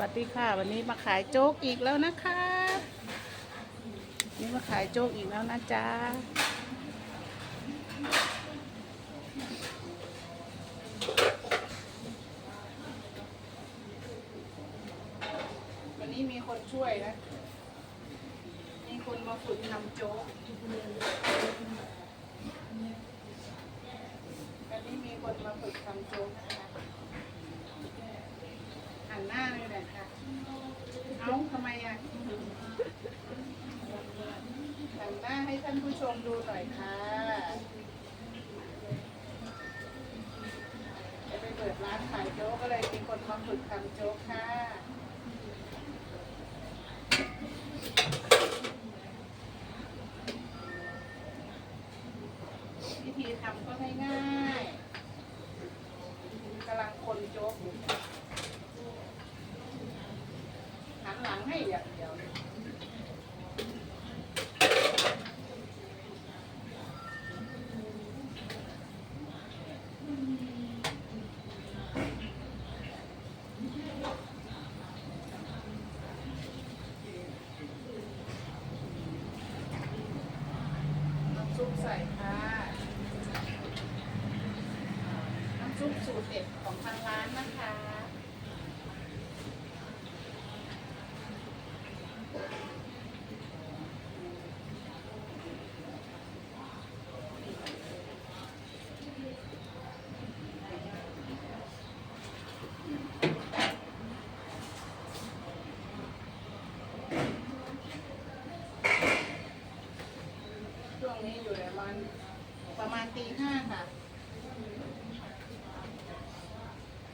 วัสดีค่ะ วันนี้มาขายโจ๊กอีกแล้วนะคะ นี่มาขายโจ๊กอีกแล้วนะจ๊ะวันนี้มีคนช่วยนะ มีคนมาฝึกทำโจ๊กวันนี้มีคนมาฝึกทำโจ๊กนะคะ นหน้าเลยแหละค่ะ เอาทำไมอะหันหน้าให้ท่านผู้ชมดูหน่อยค่ะจะไปเปิดร้านขายโจ๊กก็เลยมีคนมาฝึกทำโจ๊กค่ะวิธีทำก็ง่ายๆกำลังคนโจ๊กอยู่ หนหลังให้อย่างเดียวน้ำซุปใส่ค่ะน้ำซุปสูตรเด็ดของทางร้านนะคะ ช่วงนี้อยู่ประมาณประมา ณตีห้าค่ะ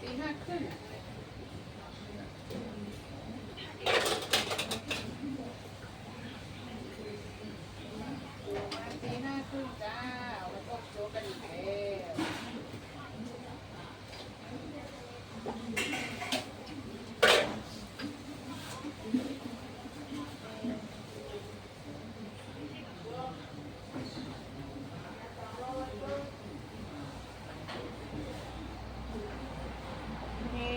ตีห้าครึ่งตีห้าครึ่งจ้า เอาไปต้มโจ๊กกันอีกแล้วมี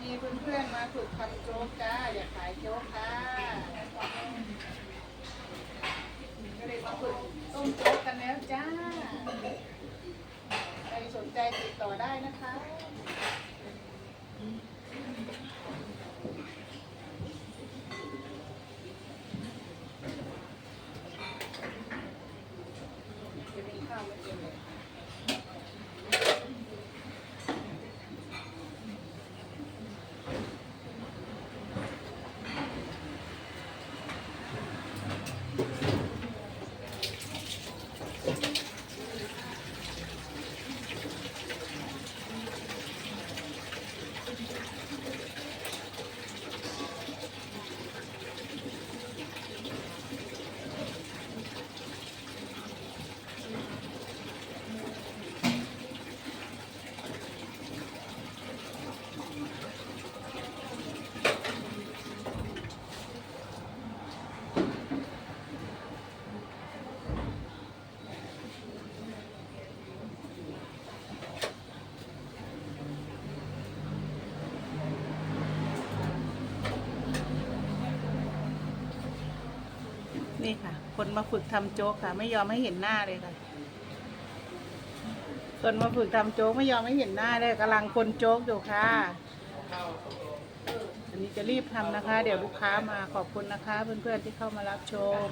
มีเพื่อนๆมาฝึก ทำโจ๊กจ้าอยากขายโจ๊กค่ะก็เลยมาฝึกต้มโจ๊กกันแล้วจ้า ใครสนใจติดต่อได้นะคะจะ นี่ค่ะ คนมาฝึกทำโจ๊กค่ะ ไม่ยอมให้เห็นหน้าเลยค่ะคนมาฝึกทำโจ๊กไม่ยอมให้เห็นหน้าเลยกำลังคนโจ๊กอยู่ค่ะอันนี้จะรีบทำนะคะ เดี๋ยวลูกค้ามาขอบคุณนะคะ เพื่อนๆที่เข้ามารับชม